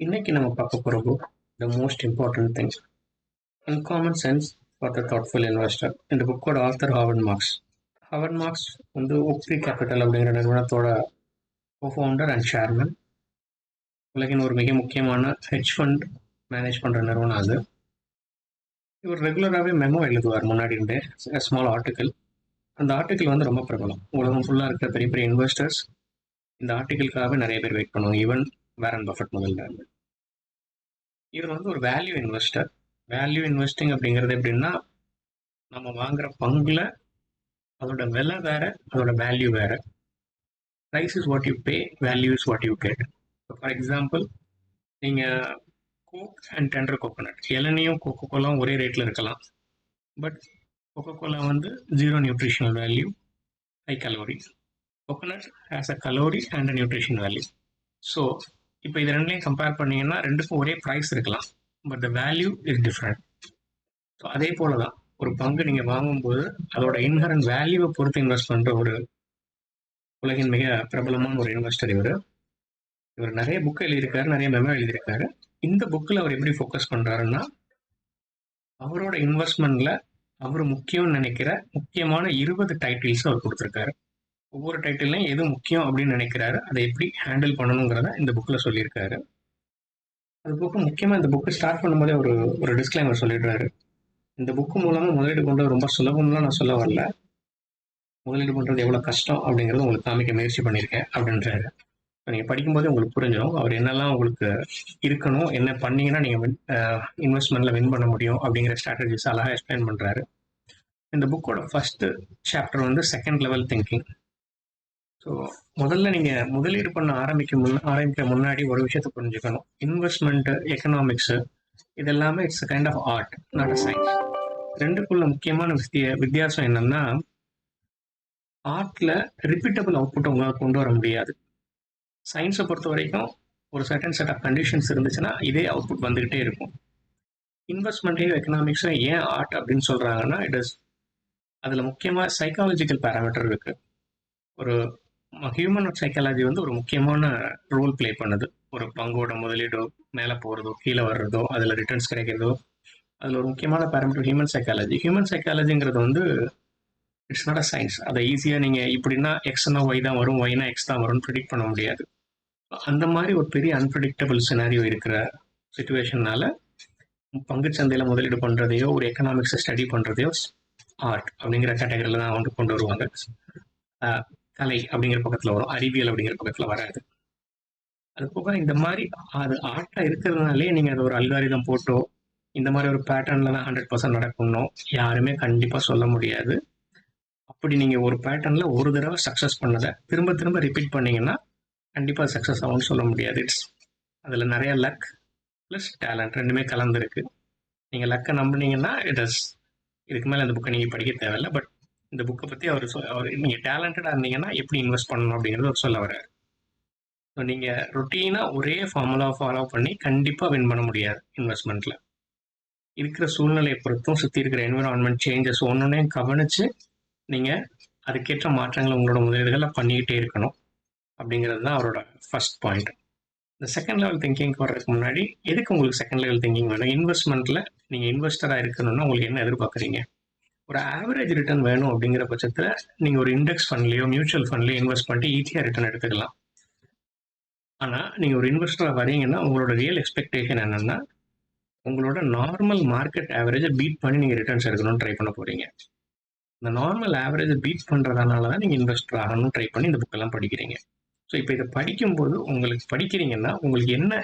இன்னைக்கு நம்ம பார்க்க போகிற book the most important thing uncommon sense for the thoughtful investor இந்த புக்கோட author Howard Marks. Howard Marks வந்து ஒப்ரி கேபிட்டல் அப்படிங்கிற நிறுவனத்தோட ஃபவுண்டர் அண்ட் சேர்மன் உலகின் ஒரு மிக முக்கியமான ஹெட்ஜ் ஃபண்ட் மேனேஜ் பண்ணுற நிறுவனம் அது. இவர் ரெகுலராகவே மெமோ எழுதுவார் முன்னாடி இருந்தே ஸ்மால் ஆர்டிக்கல் அந்த ஆர்டிக்கல் வந்து ரொம்ப பிரபலம். உலகம் ஃபுல்லாக இருக்கிற பெரிய பெரிய இன்வெஸ்டர்ஸ் இந்த ஆர்டிக்கலுக்காகவே நிறைய பேர் வெயிட் பண்ணுவாங்க. ஈவன் வேரன் பஃபட் முதல்ல இவர் வந்து ஒரு வேல்யூ இன்வெஸ்டர் வேல்யூ இன்வெஸ்டிங் அப்படிங்கிறது எப்படின்னா நம்ம வாங்குற பங்குல அதோட விலை வேற அதோட வேல்யூ வேற. Price is what you pay value is what you get for example நீங்கள் கோக் அண்ட் டெண்டர் கோகோனட் இளநியும் கோகோ கோலாம் ஒரே ரேட்டில் இருக்கலாம். பட் கோகோ கோலா வந்து zero nutritional value high calorie coconut has a calorie and a nutrition value so இப்போ இது ரெண்டையும் கம்பேர் பண்ணீங்கன்னா ரெண்டுக்கும் ஒரே ப்ரைஸ் இருக்கலாம். But the value is different so அதே போல தான் ஒரு பங்கு நீங்கள் வாங்கும்போது அதோட இன்ஹரன் வேல்யூவை பொறுத்து இன்வெஸ்ட் பண்ணுற ஒரு உலகின் மிக பிரபலமான ஒரு இன்வெஸ்டர் இவர். இவர் நிறைய புக்கு எழுதியிருக்காரு நிறைய மெமோ எழுதியிருக்காரு. இந்த புக்கில் அவர் எப்படி ஃபோக்கஸ் பண்ணுறாருன்னா அவரோட இன்வெஸ்ட்மெண்ட்டில் அவர் முக்கியம்னு நினைக்கிற முக்கியமான இருபது டைட்டில்ஸ் அவர் கொடுத்துருக்காரு. ஒவ்வொரு டைட்டில்லையும் எது முக்கியம் அப்படின்னு நினைக்கிறாரு? அதை எப்படி ஹேண்டில் பண்ணணுங்கிறத இந்த புக்கில் சொல்லியிருக்காரு. அது புக்கு முக்கியமாக இந்த புக்கு ஸ்டார்ட் பண்ணும்போதே ஒரு ஒரு டிஸ்க்ளைமர் சொல்லிடுறாரு. இந்த புக்கு மூலமாக முதலீடு பண்ணுறது ரொம்ப சுலபம்லாம் நான் சொல்ல வரல. முதலீடு பண்ணுறது எவ்வளோ கஷ்டம் அப்படிங்கிறத உங்களுக்கு காமிக்க முயற்சி பண்ணியிருக்கேன் அப்படின்றாரு. நீங்கள் படிக்கும்போதே உங்களுக்கு புரிஞ்சிடும். அவர் என்னெல்லாம் உங்களுக்கு இருக்கணும் என்ன பண்ணீங்கன்னா நீங்கள் இன்வெஸ்ட்மெண்ட்டில் வின் பண்ண முடியும் அப்படிங்கிற ஸ்ட்ராட்டஜிஸ் அழகாக எக்ஸ்பிளைன் பண்ணுறாரு இந்த புக்கோட ஃபஸ்ட்டு சாப்டர் வந்து செகண்ட் லெவல் திங்கிங் ஸோ முதல்ல நீங்கள் முதலீடு பண்ண ஆரம்பிக்க முன் ஆரம்பிக்க முன்னாடி ஒரு விஷயத்தை புரிஞ்சுக்கணும். இன்வெஸ்ட்மெண்ட்டு எக்கனாமிக்ஸு இது எல்லாமே it's kind of art not a science ரெண்டுக்குள்ள முக்கியமான வித்திய வித்தியாசம் என்னன்னா ஆர்ட்ல ரிப்பீட்டபிள் அவுட்புட் உங்களால் கொண்டு வர முடியாது. சயின்ஸை பொறுத்த வரைக்கும் ஒரு சர்டன் செட் ஆஃப் கண்டிஷன்ஸ் இருந்துச்சுன்னா இதே அவுட்புட் வந்துகிட்டே இருக்கும். இன்வெஸ்ட்மெண்ட்டையும் எக்கனாமிக்ஸும் ஏன் ஆர்ட் அப்படின்னு சொல்றாங்கன்னா இட் இஸ் அதில் முக்கியமாக சைக்காலஜிக்கல் பேராமீட்டர் இருக்கு. ஒரு ஹியூமன் சைக்காலஜி வந்து ஒரு முக்கியமான ரோல் ப்ளே பண்ணுது. ஒரு பங்கோட முதலீடோ மேலே போகிறதோ கீழே வர்றதோ அதில் ரிட்டர்ன்ஸ் கிடைக்கிறதோ அதில் ஒரு முக்கியமான பேரமீட்டர் ஹியூமன் சைக்காலஜி ஹியூமன் சைக்காலஜிங்கிறது வந்து இட்ஸ் நாட் அ சயின்ஸ் அதை ஈஸியாக நீங்கள் இப்படின்னா எக்ஸ்னா ஒய் தான் வரும் ஒய்னா எக்ஸ் தான் வரும்னு ப்ரிடிக்ட் பண்ண முடியாது. அந்த மாதிரி ஒரு பெரிய அன்பிரடிக்டபிள் சினாரியோ இருக்கிற சுச்சுவேஷன்னால பங்குச்சந்தையில் முதலீடு பண்ணுறதையோ ஒரு எக்கனாமிக்ஸை ஸ்டடி பண்ணுறதையோ ஆர்ட் அப்படிங்கிற கேட்டகரியில் தான் வந்து கொண்டு வருவாங்க. கலை அப்படிங்கிற பக்கத்தில் வரும். அறிவியல் அப்படிங்கிற பக்கத்தில் வராது. அது போக இந்த மாதிரி அது ஆர்ட்டாக இருக்கிறதுனாலே நீங்கள் அது ஒரு அல்காரிதம் போட்டோ இந்த மாதிரி ஒரு பேட்டர்ன்ல தான் ஹண்ட்ரட் பர்சன்ட் நடக்கணும் யாருமே கண்டிப்பாக சொல்ல முடியாது. அப்படி நீங்கள் ஒரு பேட்டர்ன்ல ஒரு தடவை சக்ஸஸ் பண்ணதை திரும்ப திரும்ப ரிப்பீட் பண்ணீங்கன்னா கண்டிப்பாக சக்ஸஸ் ஆகும்னு சொல்ல முடியாது. இட்ஸ் அதில் நிறைய லக் ப்ளஸ் டேலண்ட் ரெண்டுமே கலந்துருக்கு. நீங்கள் லக்கை நம்பினீங்கன்னா இட் இஸ் இதுக்கு மேலே அந்த புக்கை நீங்கள் படிக்க தேவையில்லை. பட் இந்த புக்கை பற்றி அவர் அவர் நீங்கள் டேலண்டடாக இருந்தீங்கன்னா எப்படி இன்வெஸ்ட் பண்ணணும் அப்படிங்கிறது அவர் சொல்ல வர்றாரு. ஸோ நீங்கள் ரொட்டீனாக ஒரே ஃபார்முலா ஃபாலோ பண்ணி கண்டிப்பாக வின் பண்ண முடியாது இன்வெஸ்ட்மெண்ட்டில் இருக்கிற சூழ்நிலையை பொறுத்தும் சுற்றி இருக்கிற என்விரான்மெண்ட் சேஞ்சஸ் ஒன்றுனையும் கவனித்து நீங்கள் அதுக்கேற்ற மாற்றங்களை உங்களோட முதலீடுகளை பண்ணிக்கிட்டே இருக்கணும் அப்படிங்கிறது தான் அவரோட ஃபர்ஸ்ட் பாயிண்ட் இந்த செகண்ட் லெவல் திங்கிங்க்கு வர்றதுக்கு முன்னாடி எதுக்கு உங்களுக்கு செகண்ட் லெவல் திங்கிங் வேணும்? இன்வெஸ்ட்மெண்ட்டில் நீங்கள் இன்வெஸ்டராக இருக்கணும்னா உங்களுக்கு என்ன எதிர்பார்க்குறீங்க? ஒரு ஆவரேஜ் ரிட்டர்ன் வேணும் அப்படிங்கிற பட்சத்தில் நீங்கள் ஒரு இண்டெக்ஸ் ஃபண்ட்லேயோ மியூச்சுவல் ஃபண்ட்லேயோ இன்வெஸ்ட் பண்ணிட்டு ஈஸியாக ரிட்டர்ன் எடுத்துக்கலாம். ஆனால் நீங்கள் ஒரு இன்வெஸ்டராக வரீங்கன்னா உங்களோட ரியல் எக்ஸ்பெக்டேஷன் என்னென்னா உங்களோட நார்மல் மார்க்கெட் ஆவரேஜை பீட் பண்ணி நீங்கள் ரிட்டர்ன்ஸ் எடுக்கணும்னு ட்ரை பண்ண போகிறீங்க இந்த நார்மல் ஆவரேஜை பீட் பண்ணுறதுனால தான் நீங்கள் இன்வெஸ்டர் ஆகணும்னு ட்ரை பண்ணி இந்த புக்கெல்லாம் படிக்கிறீங்க. ஸோ இப்போ இதை படிக்கும்போது உங்களுக்கு படிக்கிறீங்கன்னா உங்களுக்கு என்ன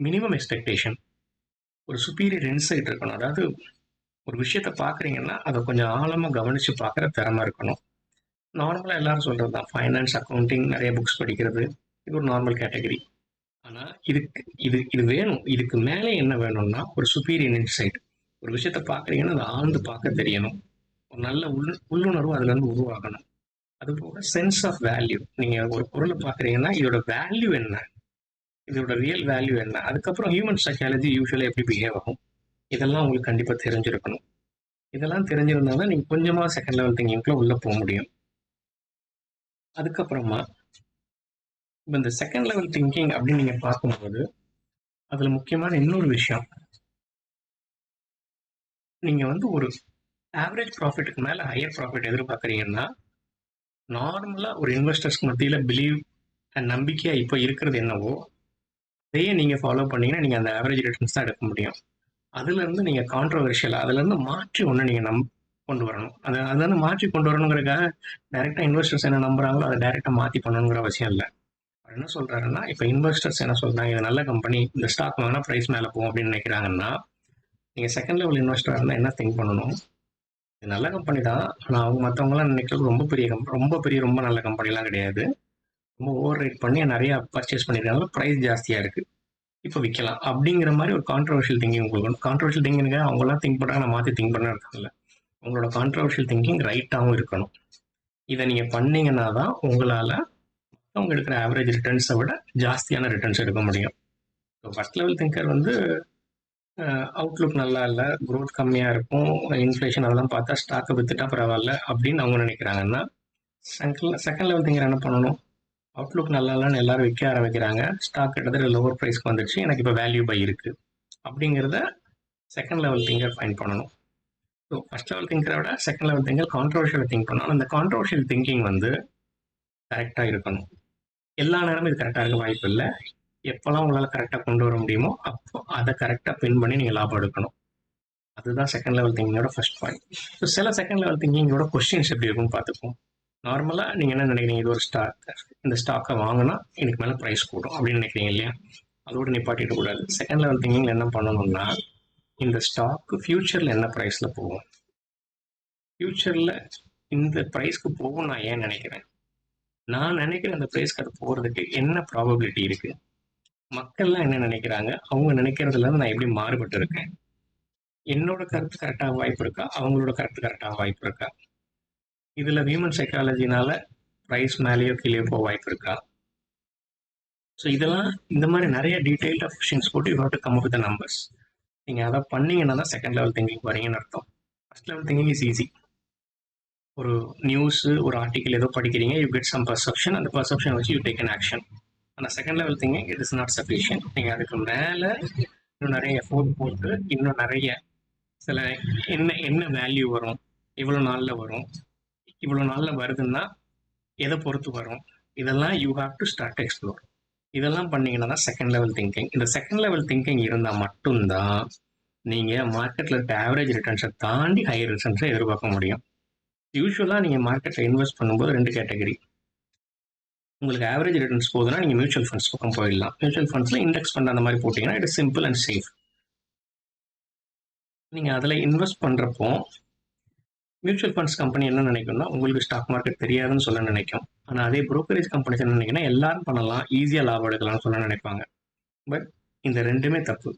மினிமம் எக்ஸ்பெக்டேஷன் ஒரு சுப்பீரியர் இன்சைட் இருக்கணும். அதாவது ஒரு விஷயத்த பார்க்குறீங்கன்னா அதை கொஞ்சம் ஆழமாக கவனித்து பார்க்குற திறமை இருக்கணும். நார்மலாக எல்லாரும் சொல்கிறது தான் ஃபைனான்ஸ் அக்கௌண்டிங் நிறைய புக்ஸ் படிக்கிறது. இது ஒரு நார்மல் கேட்டகரி ஆனால் இதுக்கு இது இது வேணும். இதுக்கு மேலே என்ன வேணும்னா ஒரு சுப்பீரியர் இன்சைட் ஒரு விஷயத்த பார்க்குறீங்கன்னா அதை ஆழ்ந்து பார்க்க தெரியணும். ஒரு நல்ல உள் உள்ளுணர்வு அதுலேருந்து உருவாகணும். அது போக சென்ஸ் ஆஃப் வேல்யூ நீங்கள் ஒரு பொருளை பார்க்குறீங்கன்னா இதோட வேல்யூ என்ன? இதோட ரியல் வேல்யூ என்ன? அதுக்கப்புறம் ஹியூமன் சைக்காலஜி யூஸ்வலாக எப்படி பிஹேவ் ஆகும்? இதெல்லாம் உங்களுக்கு கண்டிப்பாக தெரிஞ்சிருக்கணும். இதெல்லாம் தெரிஞ்சிருந்தா தான் நீங்கள் கொஞ்சமாக செகண்ட் லெவல் திங்கிங்க்குள்ள உள்ளே போக முடியும். அதுக்கப்புறமா இப்போ இந்த செகண்ட் லெவல் திங்கிங் அப்படின்னு நீங்கள் பார்க்கும்போது அதில் முக்கியமான இன்னொரு விஷயம். நீங்கள் வந்து ஒரு ஆவரேஜ் ப்ராஃபிட்டுக்கு மேலே ஹையர் ப்ராஃபிட் எதிர்பார்க்குறீங்கன்னா நார்மலாக ஒரு இன்வெஸ்டர்ஸ்க்கு மத்தியில் பிலீவ் அண்ட் நம்பிக்கையாக இப்போ இருக்கிறது என்னவோ அதையே நீங்கள் ஃபாலோ பண்ணீங்கன்னா நீங்கள் அந்த ஆவரேஜ் ரிட்டர்ன்ஸ் தான் எடுக்க முடியும். அதுலேருந்து நீங்கள் கான்ட்ரவர்ஷியல் அதுலேருந்து மாற்றி ஒன்று நீங்கள் நம் கொண்டு வரணும். அதை அதுலேருந்து மாற்றி கொண்டு வரணுங்கிறக்காக டைரெக்டாக இன்வெஸ்டர்ஸ் என்ன நம்புறாங்களோ அதை டைரெக்டாக மாற்றி பண்ணணுங்கிற அவசியம் இல்லை. அவர் என்ன சொல்கிறாருன்னா இப்போ இன்வெஸ்டர்ஸ் என்ன சொல்கிறாங்க இது நல்ல கம்பெனி இந்த ஸ்டாக் வாங்கினா ப்ரைஸ் மேலே போகும் அப்படின்னு நினைக்கிறாங்கன்னா நீங்கள் செகண்ட் லெவல் இன்வெஸ்டராக இருந்தால் என்ன திங்க் பண்ணணும்? இது நல்ல கம்பெனி தான் ஆனால் அவங்க மற்றவங்களாம் நினைக்கிறது ரொம்ப பெரிய கம்பெனி ரொம்ப பெரிய ரொம்ப நல்ல கம்பெனிலாம் கிடையாது. ரொம்ப ஓவர் ரேட் பண்ணி நிறையா பர்ச்சேஸ் பண்ணியிருக்காங்க ப்ரைஸ் ஜாஸ்தியாக இருக்குது இப்போ விற்கலாம் அப்படிங்கிற மாதிரி ஒரு கான்ட்ரவர்ஷியல் திங்கிங் உங்களுக்கு கான்ட்ரவர்ஷியல் திங்கிங்க அவங்களாம் திங்க் பண்ணுறாங்க நான் மாற்றி திங்க் பண்ண இருக்காங்கல்ல உங்களோட கான்ட்ரவர்ஷியல் திங்கிங் ரைட்டாகவும் இருக்கணும். இதை நீங்கள் பண்ணீங்கன்னா தான் உங்களால் அவங்க எடுக்கிற ஆவரேஜ் ரிட்டர்ன்ஸை விட ஜாஸ்தியான ரிட்டர்ன்ஸ் எடுக்க முடியும். ஸோ ஃபஸ்ட் லெவல் திங்கர் வந்து அவுட்லுக் நல்லா இல்லை க்ரோத் கம்மியாக இருக்கும் இன்ஃப்ளேஷன் அதெல்லாம் பார்த்தா ஸ்டாக்கை வித்துட்டா பரவாயில்ல அப்படின்னு அவங்க நினைக்கிறாங்கன்னா செகண்ட் செகண்ட் லெவல் திங்கர் என்ன பண்ணணும்? அவுட்லுக் நல்லா இல்லைன்னு எல்லாரும் விற்க ஆரம்பிக்கிறாங்க. ஸ்டாக் கிட்டத்தட்ட லோவர் ப்ரைஸ்க்கு வந்துடுச்சு. எனக்கு இப்போ வேல்யூ பை இருக்குது அப்படிங்கிறத செகண்ட் லெவல் திங்கர் ஃபைன் பண்ணணும். ஸோ ஃபஸ்ட் லெவல் திங்கரை விட second level thinker controversial think பண்ணணும். அந்த கான்ட்ரவர்ஷியல் திங்கிங் வந்து கரெக்டாக இருக்கணும். எல்லா நேரமும் இது கரெக்டாக இருக்க வாய்ப்பு இல்லை. எப்போல்லாம் உங்களால் கரெக்டாக கொண்டு வர முடியுமோ அப்போ அதை கரெக்டாக பின் பண்ணி நீங்கள் லாபம் எடுக்கணும். அதுதான் செகண்ட் லெவல் திங்கிங்கோட ஃபர்ஸ்ட் பாயிண்ட் ஸோ சில செகண்ட் லெவல் திங்கிங்கோட கொஸ்டின்ஸ் எப்படி இருக்கும்னு பார்த்துப்போம். நார்மலாக நீங்கள் என்ன நினைக்கிறீங்க? இது ஒரு ஸ்டாக் இந்த ஸ்டாக்கை வாங்கினா எனக்கு மேலே ப்ரைஸ் கூடும் அப்படின்னு நினைக்கிறீங்க இல்லையா? அதோடு நிப்பாட்டிடக்கூடாது செகண்ட் லெவல் திங்கிங்கில் என்ன பண்ணணும்னா இந்த ஸ்டாக்கு ஃப்யூச்சரில் என்ன ப்ரைஸில் போகும்? ஃப்யூச்சரில் இந்த ப்ரைஸ்க்கு போகும் நான் ஏன் நினைக்கிறேன்? நான் நினைக்கிறேன் அந்த ப்ரைஸ்க்கு அது போகிறதுக்கு என்ன ப்ராபபிலிட்டி இருக்குது மக்கள்லாம் என்ன நினைக்கிறாங்க? அவங்க நினைக்கிறதுலேருந்து நான் எப்படி மாறுபட்டு இருக்கேன் என்னோட கருத்து கரெக்டாக வாய்ப்பு இருக்கா? அவங்களோட கருத்து கரெக்டாக வாய்ப்பு இருக்கா? இதில் ஹியூமன் சைக்காலஜினால ப்ரைஸ் மேலேயோ கீழே போக வாய்ப்பு இருக்கா? ஸோ இதெல்லாம் இந்த மாதிரி நிறைய டீட்டெயில்டாக கொஷின்ஸ் போட்டு you have to come with numbers நீங்கள் அதை பண்ணீங்கன்னா தான் செகண்ட் லெவல் திங்கிங் வரீங்கன்னு அர்த்தம். First level thinking is easy ஒரு நியூஸு ஒரு ஆர்டிக்கல் ஏதோ படிக்கிறீங்க யூ கெட் சம் பர்செப்ஷன் அந்த பர்செப்ஷன் வச்சு யூ டேக் அன் ஆக்ஷன் ஆனால் second level thinking it is not sufficient நீங்கள் அதுக்கு மேலே இன்னும் நிறைய எஃபோர்ட் போட்டு இன்னும் நிறைய சில என்ன என்ன வேல்யூ வரும் இவ்வளோ நாளில் வரும் இவ்வளோ நாளில் வருதுன்னா எதை பொறுத்து வரும்? இதெல்லாம் you have to start explore இதெல்லாம் பண்ணீங்கன்னா தான் செகண்ட் லெவல் திங்கிங் இந்த செகண்ட் லெவல் திங்கிங் இருந்தால் மட்டும்தான் நீங்கள் மார்க்கெட்டில் இருக்க ஆவரேஜ் ரிட்டர்ன்ஸை தாண்டி ஹையர் ரிட்டர்ன்ஸை எதிர்பார்க்க முடியும். யூஸ்வலாக நீங்கள் மார்க்கெட்டில் இன்வெஸ்ட் பண்ணும்போது ரெண்டு கேட்டகரி உங்களுக்கு ஆவரேஜ் ரிட்டர்ன்ஸ் போகுதுன்னா நீங்கள் மியூச்சுவல் ஃபண்ட்ஸ் பக்கம் போயிடலாம். மியூச்சுவல் ஃபண்ட்ஸில் இண்டெக்ஸ் ஃபண்ட் அந்த மாதிரி போட்டிங்கன்னா இட் சிம்பிள் அண்ட் சேஃப் நீங்கள் அதில் இன்வெஸ்ட் பண்ணுறப்போ மியூச்சுவல் ஃபண்ட்ஸ் கம்பெனி என்ன நினைக்கும்னா உங்களுக்கு ஸ்டாக் மார்க்கெட் தெரியாதுன்னு சொல்ல நினைக்கும். ஆனால் அதே ப்ரோக்கரேஜ் கம்பெனிஸ் என்ன நினைக்கணும் எல்லாரும் பண்ணலாம் ஈஸியாக லாபம் எடுக்கலாம்னு சொல்ல நினைப்பாங்க. பட் இந்த ரெண்டுமே தப்பு.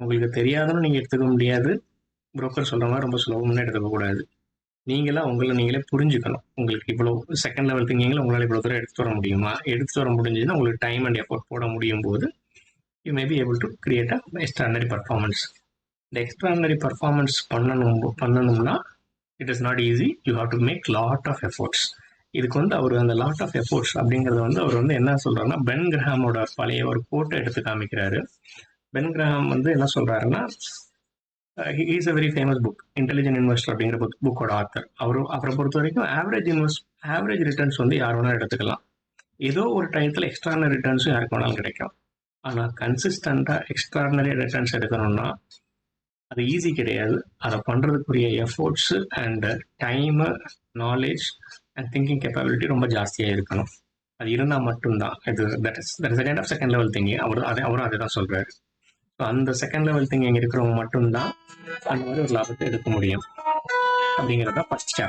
உங்களுக்கு தெரியாதுன்னு நீங்கள் எடுத்துக்க முடியாது. புரோக்கர் சொல்கிற மாதிரி ரொம்ப சுலபம்னு எடுத்துக்க கூடாது. நீங்களா உங்களை நீங்களே புரிஞ்சுக்கணும். உங்களுக்கு இவ்வளோ செகண்ட் லெவல் திங்கிங்கில் உங்களால் இவ்வளோ தூரம் எடுத்து வர முடியுமா? எடுத்து வர முடிஞ்சதுன்னா உங்களுக்கு டைம் அண்ட் எஃபோர்ட் போட முடியும் போது you may be able to create a extraordinary performance இந்த எக்ஸ்ட்ரானரி பர்ஃபார்மன்ஸ் பண்ணணும் பண்ணணும்னா it is not easy you have to make lot of efforts இதுக்கு வந்து அவர் அந்த லாட் ஆஃப் எஃபோர்ட்ஸ் அப்படிங்கிறது வந்து அவர் வந்து என்ன சொல்றாருன்னா பென் கிரஹாமோட பழைய ஒரு கோட்டை எடுத்து காமிக்கிறாரு. பென் கிரஹாம் வந்து என்ன சொல்றாருன்னா is a very famous book intelligent investor அப்படிங்கிற புக் புக்கோட ஆத்தர் அவர் அவரை பொறுத்த வரைக்கும் ஆவரேஜ் இன்வெஸ்ட் ஆவரேஜ் ரிட்டர்ன்ஸ் வந்து யார் வேணாலும் எடுத்துக்கலாம். ஏதோ ஒரு டயத்தில் எக்ஸ்ட்ரானரி ரிட்டர்ன்ஸும் யாருக்கு வேணாலும் கிடைக்கும். ஆனால் கன்சிஸ்டண்ட்டாக எக்ஸ்ட்ரானரி ரிட்டர்ன்ஸ் எடுக்கணும்னா அது ஈஸி கிடையாது. அதை பண்ணுறதுக்குரிய efforts and time knowledge and thinking capability ரொம்ப ஜாஸ்தியாக இருக்கணும். அது இருந்தால் மட்டும்தான். இது that is that is kind of second level thinking அவர் அதை அவரும் அதை தான் சொல்கிறாரு ஸோ அந்த செகண்ட் லெவல் திங்கிங் இருக்கிறவங்க மட்டும்தான் அந்த மாதிரி ஒரு லாபத்தை எடுக்க முடியும். அப்படிங்கிறது தான் ஃபர்ஸ்ட்